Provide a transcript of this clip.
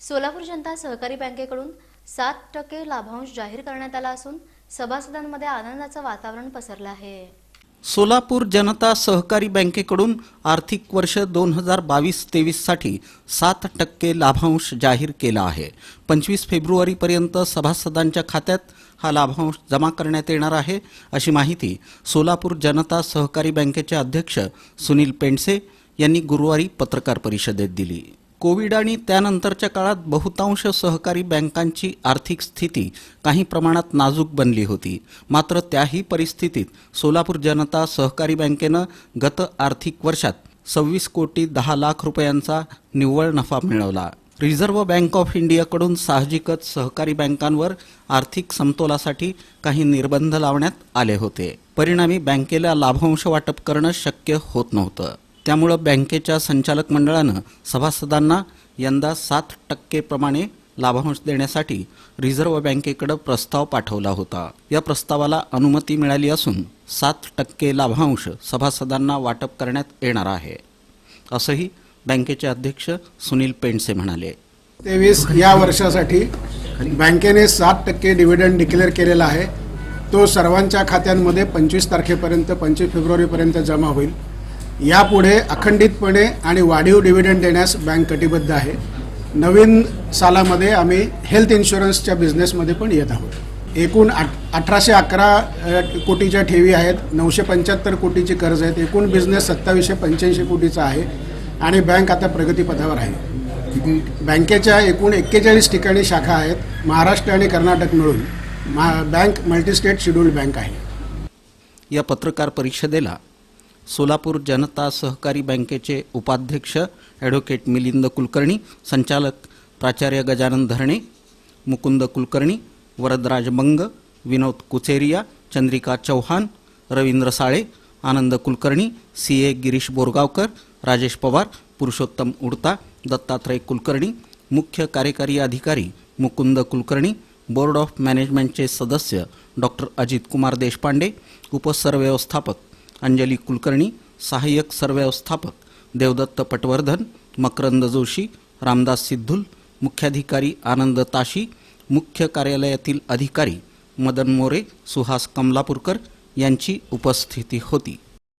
सोलापूर जनता सहकारी बँकेकडून सात टक्के लाभांश जाहीर करण्यात आला असून सभासदांमध्ये आनंदाचं वातावरण पसरलं आहे. सोलापूर जनता सहकारी बँकेकडून आर्थिक वर्ष दोन हजार बावीस तेवीससाठी सात टक्के लाभांश जाहीर केला आहे. पंचवीस फेब्रुवारीपर्यंत सभासदांच्या खात्यात हा लाभांश जमा करण्यात येणार आहे अशी माहिती सोलापूर जनता सहकारी बँकेचे अध्यक्ष सुनील पेंडसे यांनी गुरुवारी पत्रकार परिषदेत दिली. कोविड आणि त्यानंतरच्या काळात बहुतांश सहकारी बँकांची आर्थिक स्थिती काही प्रमाणात नाजूक बनली होती. मात्र त्याही परिस्थितीत सोलापूर जनता सहकारी बँकेनं गत आर्थिक वर्षात सव्वीस कोटी दहा लाख रुपयांचा निव्वळ नफा मिळवला. रिझर्व्ह बँक ऑफ इंडियाकडून साहजिकच सहकारी बँकांवर आर्थिक समतोलासाठी काही निर्बंध लावण्यात आले होते. परिणामी बँकेला लाभांश वाटप करणं शक्य होत नव्हतं. त्यामुळं बँकेच्या संचालक मंडळानं सभासदांना यंदा सात टक्केप्रमाणे लाभांश देण्यासाठी रिझर्व्ह बँकेकडे प्रस्ताव पाठवला होता. या प्रस्तावाला अनुमती मिळाली असून सात टक्के लाभांश सभासदांना वाटप करण्यात येणार आहे. असंही बँकेचे अध्यक्ष सुनील पेंडसे म्हणाले. तेवीस या वर्षासाठी बँकेने सात टक्के डिव्हिडंड डिक्लेअर केलेला आहे. तो सर्वांच्या खात्यांमध्ये पंचवीस तारखेपर्यंत पंचवीस फेब्रुवारीपर्यंत जमा होईल. यापुढे अखंडितपणे आणि वाढीव डिव्हिडंड देण्यास बँक कटिबद्ध आहे. नवीन सालामध्ये आम्ही हेल्थ इन्शुरन्सच्या बिझनेसमध्ये पण येत आहोत. एकूण आठ अठराशे अकरा कोटीच्या ठेवी आहेत नऊशे पंच्याहत्तर कोटीची कर्ज आहेत एकूण बिझनेस सत्तावीसशे पंच्याऐंशी कोटीचा आहे आणि बँक आता प्रगतीपथावर आहे. बँकेच्या एकूण एक्केचाळीस ठिकाणी शाखा आहेत महाराष्ट्र आणि कर्नाटक मिळून. मा बँक मल्टीस्टेट शेड्यूल्ड बँक आहे. या पत्रकार परिषदेला सोलापूर जनता सहकारी बँकेचे उपाध्यक्ष ॲडव्होकेट मिलिंद कुलकर्णी संचालक प्राचार्य गजानन धरणे मुकुंद कुलकर्णी वरदराज मंग विनोद कुचेरिया चंद्रिका चौहान रवींद्र साळे आनंद कुलकर्णी सी ए गिरीश बोरगावकर राजेश पवार पुरुषोत्तम उडता दत्तात्रय कुलकर्णी मुख्य कार्यकारी अधिकारी मुकुंद कुलकर्णी बोर्ड ऑफ मॅनेजमेंटचे सदस्य डॉक्टर अजित कुमार देशपांडे उपसरव्यवस्थापक अंजली कुलकर्णी सहाय्यक सरव्यवस्थापक देवदत्त पटवर्धन मकरंद जोशी रामदास सिद्धुल मुख्याधिकारी आनंद ताशी मुख्य कार्यालयातील अधिकारी मदन मोरे सुहास कमलापूरकर यांची उपस्थिती होती.